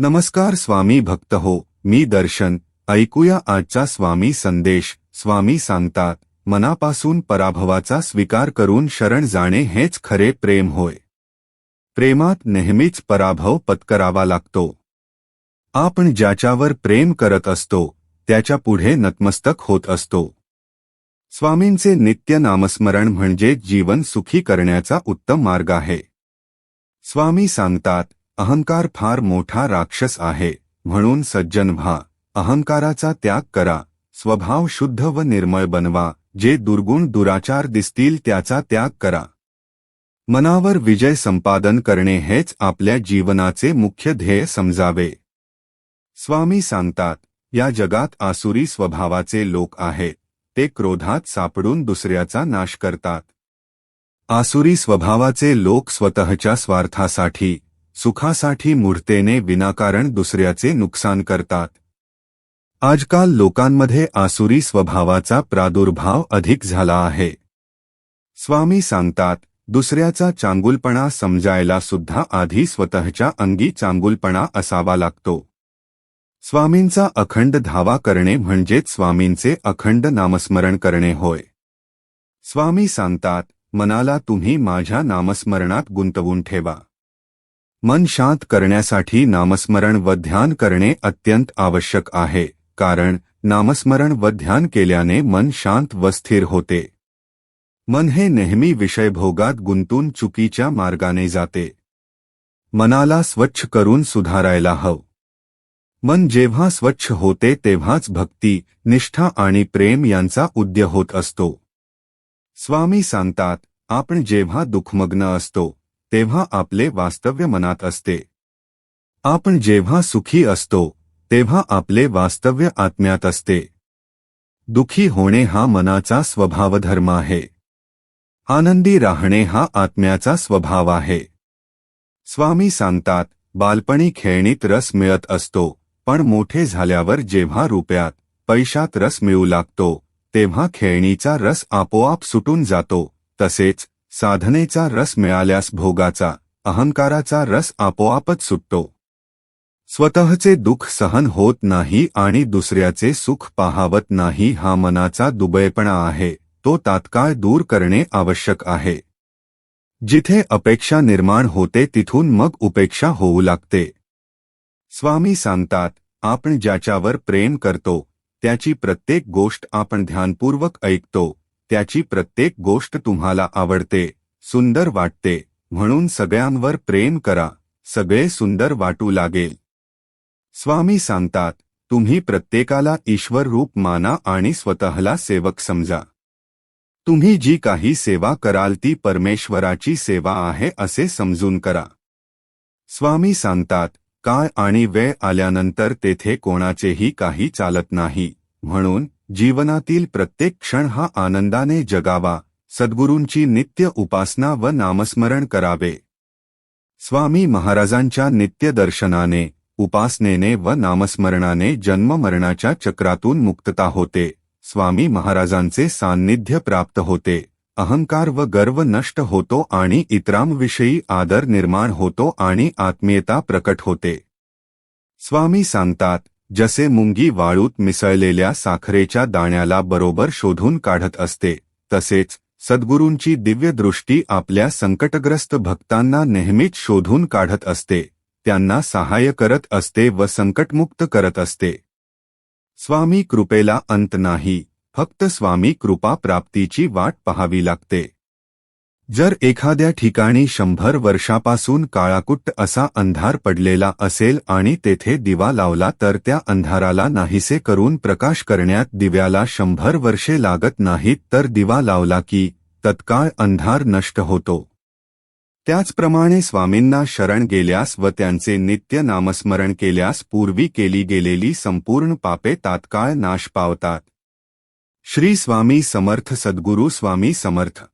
नमस्कार स्वामी भक्त हो मी दर्शन ऐकूया आजचा स्वामी संदेश स्वामी सांगतात मनापासून पराभवाचा स्वीकार करून शरण जाणे हेच खरे प्रेम होय. प्रेमात नेहमीच पराभव पत्करावा लागतो. आपण ज्याच्यावर प्रेम करत असतो त्याच्या पुढे नतमस्तक होत असतो. स्वामींचे नित्य नामस्मरण म्हणजे जीवन सुखी करण्याचा उत्तम मार्ग आहे. स्वामी सांगतात अहंकार फार मोठा राक्षस आहे म्हणून सज्जन व्हा. अहंकाराचा त्याग करा. स्वभाव शुद्ध व निर्मळ बनवा. जे दुर्गुण दुराचार दिसतील त्याचा त्याग करा. मनावर विजय संपादन करणे हेच आपल्या जीवनाचे मुख्य ध्येय समजावे. स्वामी सांगतात या जगात आसुरी स्वभावाचे लोक आहेत. ते क्रोधात सापडून दुसऱ्याचा नाश करतात. आसुरी स्वभावाचे लोक स्वतःच्या स्वार्थासाठी सुखासाठी मूढतेने विनाकारण दुसऱ्याचे नुकसान करतात. आजकाल लोकांमध्ये आसुरी स्वभावाचा प्रादुर्भाव अधिक झाला आहे. स्वामी सांगतात दुसऱ्याचा चांगुलपणा समजायला सुद्धा आधी स्वतःच्या अंगी चांगुलपणा असावा लागतो. स्वामींचा अखंड धावा करणे म्हणजेच स्वामींचे अखंड नामस्मरण करणे होय. स्वामी सांगतात मनाला तुम्ही माझ्या नामस्मरणात गुंतवून ठेवा. मन शांत करण्यासाठी नामस्मरण व ध्यान करणे अत्यंत आवश्यक आहे कारण नामस्मरण व ध्यान केल्याने मन शांत व स्थिर होते. मन हे नेहमी विषयभोगात गुंतून चुकीच्या मार्गाने जाते. मनाला स्वच्छ करून सुधारायला हवं. मन जेव्हा स्वच्छ होते तेव्हाच भक्ती निष्ठा आणि प्रेम यांचा उद्य होत असतो. स्वामी सांगतात आपण जेव्हा दुःखमग्न असतो तेव्हा आपले वास्तव्य मनात असते. आपण जेव्हा सुखी असतो तेव्हा आपले वास्तव्य आत्म्यात असते. दुखी होणे हा मनाचा स्वभावधर्म आहे. आनंदी राहणे हा आत्म्याचा स्वभाव आहे. स्वामी सांगतात बालपणी खेळणीत रस मिळत असतो पण मोठे झाल्यावर जेव्हा रुपयात पैशात रस मिळू लागतो तेव्हा खेळणीचा रस आपोआप सुटून जातो तसेच साधनेचा रस मिळाल्यास भोगाचा अहंकाराचा रस आपोआपच सुटतो. स्वतःचे दुःख सहन होत नाही आणि दुसऱ्याचे सुख पाहावत नाही हा मनाचा दुबळेपणा आहे तो तात्काळ दूर करणे आवश्यक आहे. जिथे अपेक्षा निर्माण होते तिथून मग उपेक्षा होऊ लागते. स्वामी सांगतात आपण ज्याच्यावर प्रेम करतो त्याची प्रत्येक गोष्ट आपण ध्यानपूर्वक ऐकतो त्याची प्रत्येक गोष्ट तुम्हाला आवडते सुंदर वाटते म्हणून सगळ्यांवर प्रेम करा सगळे सुंदर वाटू लागेल. स्वामी सांगतात तुम्ही प्रत्येकाला ईश्वर रूप माना आणि स्वतःला सेवक समजा. तुम्ही जी काही सेवा कराल ती परमेश्वराची सेवा आहे असे समजून करा. स्वामी सांगतात काळ आणि वेळ आल्यानंतर तेथे कोणाचेही काही चालत नाही म्हणून जीवनातील प्रत्येक क्षण हा आनंदाने जगावा सद्गुरूंची नित्य उपासना व नामस्मरण करावे. स्वामी महाराजांच्या नित्य दर्शनाने उपासनेने व नामस्मरणाने जन्ममरणाच्या चक्रातून मुक्तता होते. स्वामी महाराजांचे सान्निध्य प्राप्त होते. अहंकार व गर्व नष्ट होतो आणि इतरांविषयी आदर निर्माण होतो आणि आत्मीयता प्रकट होते. स्वामी सांगतात जसे मुंगी वाळूत मिसळलेल्या साखरेच्या दाण्याला बरोबर शोधून काढत असते तसेच सद्गुरूंची दिव्य दृष्टी आपल्या संकटग्रस्त भक्तांना नेहमीच शोधून काढत असते त्यांना सहाय्य करत असते व संकटमुक्त करत असते. स्वामी कृपेला अंत नाही फक्त स्वामी कृपा प्राप्तीची वाट पाहावी लागते. जर एखाद्या ठिकाणी शंभर वर्षापासून काळाकुट्ट असा अंधार पडलेला असेल आणि तेथे दिवा लावला तर त्या अंधाराला नाहीसे करून प्रकाश करण्यात दिव्याला शंभर वर्षे लागत नाहीत तर दिवा लावला की तत्काळ अंधार नष्ट होतो. त्याचप्रमाणे स्वामींना शरण गेल्यास व त्यांचे नित्य नामस्मरण केल्यास पूर्वी केली गेलेली संपूर्ण पापे तात्काळ नाश पावतात. श्री स्वामी समर्थ सद्गुरू स्वामी समर्थ.